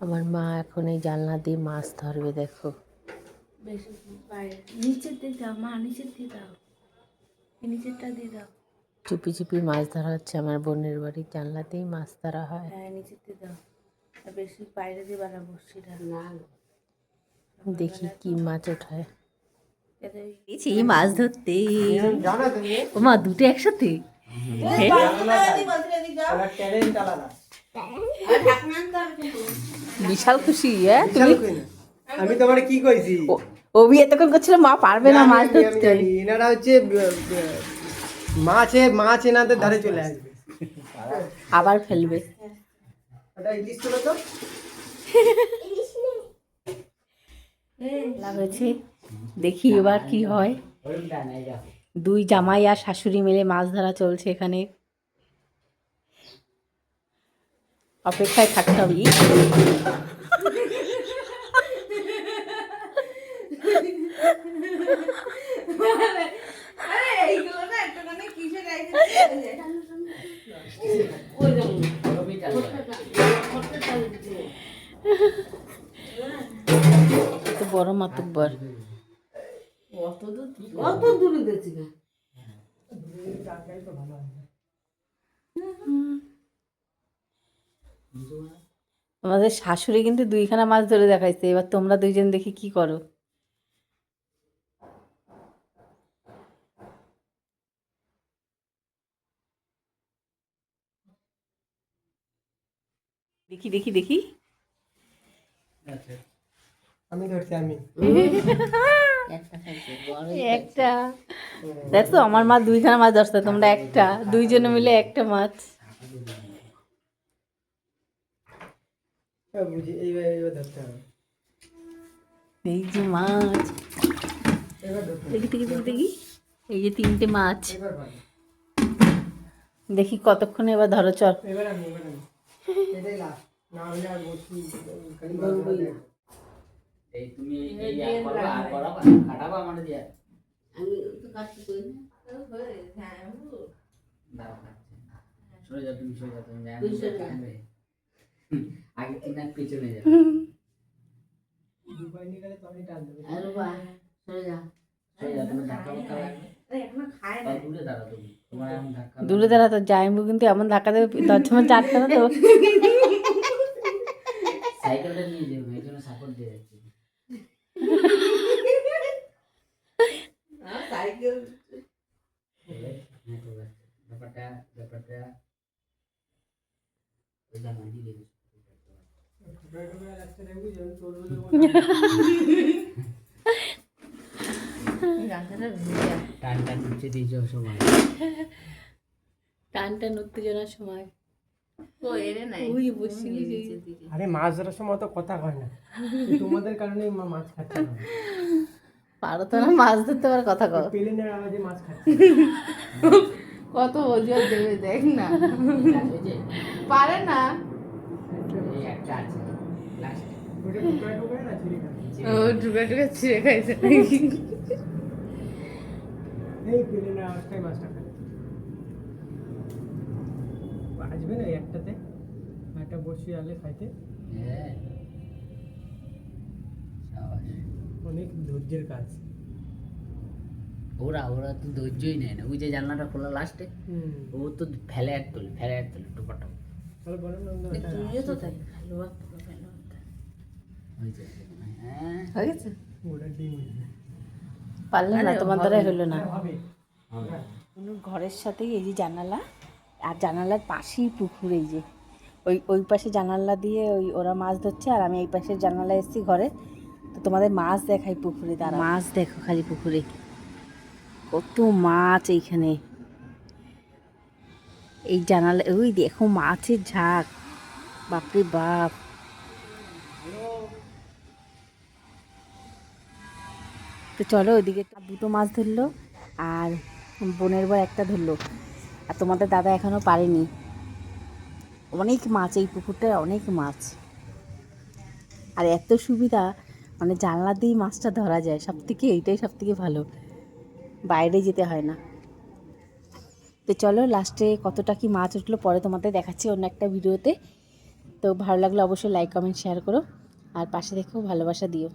আমার মা এখন এই জানলা দিয়ে মাছ ধরবে দেখো। বেশি নিচের দিয়ে দাও মা নিচের দিয়ে দাও। এই নিচেরটা দিয়ে দাও। চুপি চুপি মাছ ধরা হচ্ছে আমার বোনের বাড়ির জানলাতেই মাছ ধরা হয়। হ্যাঁ নিচের দিয়ে দাও। বেশি বাইরে দিয়ে বানাবো সেটা। না দেখি কি মাছ ওঠায়। এই মাছ ধরতে। ও মা দুটো একসাথে? বিশাল খুশি হ্যাঁ? তুমি? আমি তোমার কি কইছি? ও- বিয়ে তখন করছিল মা পারবে না মাছ ধরতে। এনারা হচ্ছে মাছে মাছ এনাদের ধারে চলে আসবে। আবার ফেলবে। ওটা ইলিশ ছিল তো? হয়েছে দেখি এবার কি হয়। দুই জামাই আর শাশুড়ি মিলে মাছ ধরা চলছে এখানে। অপেক্ষায় থাকতে হবে। বড় মাতুব্বর। আমাদের শাশুড়ি কিন্তু দুইখানা মাছ ধরে দেখাইছে এবার তোমরা দুইজন দেখি কি করো। দেখি দেখি দেখি। আমি ধরছি আমি। একটা। দেখো আমার মা দুইখানা মাছ ধরছে তোমরা একটা। দুইজনে মিলে একটা মাছ হ্যাঁ, বুঝি এইবার এইবার ধরতে হবে। এই যে মাছ। দেখি দেখি দেখি দেখি। এই যে তিনটে মাছ। দেখি কতক্ষণ এবার ধরো চল। আমি আগে পিছনে নিয়ে গেলে টান দেবে। দূরে দাঁড়া তো যাইবু কিন্তু এমন ধাক্কা দেবে দশমন চারটা না তো। সাইকেলটা নিয়ে যাব এই জন্য সাপোর্ট দিয়ে যাচ্ছি হ্যাঁ, ব্যাপারটা ব্যাপারটা ওই জামা দিয়ে টান টান উত্তেজনার সময়। আরে মাছ ধরার সময় তো কথা কয় না। তোমাদের কারণে মাছ খাচ্ছে না। পারো তো না মাছ ধরতে পারার কথা কও। পেলেনের আওয়াজে মাছ খাচ্ছে। কত ওজন দেবে দেখ না। যে পারে না। একটা আছে। ও ঢুকে ঢুকে ছিঁড়ে খাইছে আসবে না একটাতে? একটা বসিয়ে আলে খাইতে? হ্যাঁ। অনেক ধৈর্যের কাজ। ওরা ওরা তো ধৈর্যই নেয় না। ওই যে জানলাটা খোলা লাস্টে হুম। ও তো ফেলে এক তোলে ফেলে এক তোলে টোপা টোপ তাহলে বলো না অন্য একটা তুমিও তো তাই ভালো ভালো ভালো ওই যে হ্যাঁ হয়ে গেছে পারলে না তোমার দ্বারা হলো না। হবে। হবে। ঘরের সাথেই এই যে জানালা আর জানালার পাশেই পুকুর এই যে। ওই ওই পাশে জানালা দিয়ে ওই ওরা মাছ ধরছে আর আমি এই পাশের জানালা এসেছি ঘরে। তো তোমাদের মাছ দেখাই পুকুরে তারা মাছ দেখো খালি পুকুরে। কত মাছ এইখানে। এই জানালা ওই দেখো মাছের ঝাঁক। বাপরে বাপ। তো চলো ওইদিকে দুটো মাছ ধরলো আর বোনের বর একটা ধরলো। আর তোমাদের দাদা এখনও পারেনি। অনেক মাছ, এই পুকুরটায় অনেক মাছ। আর এত সুবিধা মানে জানলা দিয়েই মাছটা ধরা যায়। সব থেকে এইটাই সব থেকে ভালো। বাইরে যেতে হয় না। তো চলো, লাস্টে কতটা কি মাছ উঠল পরে তোমাদের দেখাচ্ছি অন্য একটা ভিডিওতে। তো ভালো লাগলে অবশ্যই লাইক কমেন্ট শেয়ার করো। আর পাশে দেখো, ভালোবাসা দিও।